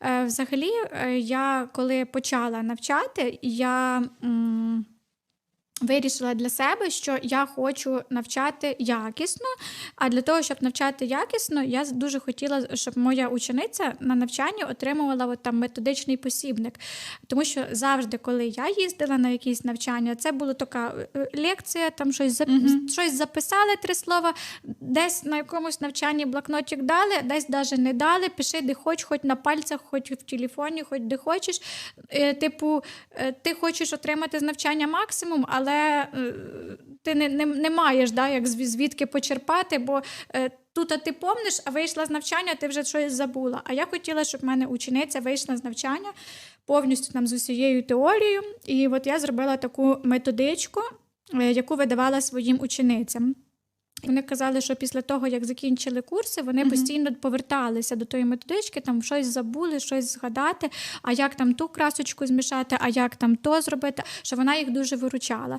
Е, Взагалі, е, я коли почала навчати, я. м, Вирішила для себе, що я хочу навчати якісно. А для того, щоб навчати якісно, я дуже хотіла, щоб моя учениця на навчанні отримувала от там методичний посібник. Тому що завжди, коли я їздила на якісь навчання, це була така е, лекція, там щось. Мгм. щось записали три слова, десь на якомусь навчанні блокнотик дали, десь навіть не дали. Пиши, де хоч, хоч на пальцях, хоч в телефоні, хоч де хочеш. Е, Типу, е, ти хочеш отримати з навчання максимум, але е, ти не, не, не маєш да, як звідки почерпати, бо е, тут ти помниш, а вийшла з навчання, ти вже щось забула. А я хотіла, щоб в мене учениця вийшла з навчання повністю там з усією теорією. І от я зробила таку методичку, е, яку видавала своїм ученицям. Вони казали, що після того, як закінчили курси, вони постійно поверталися до тої методички, там щось забули, щось згадати, а як там ту красочку змішати, а як там то зробити, що вона їх дуже виручала.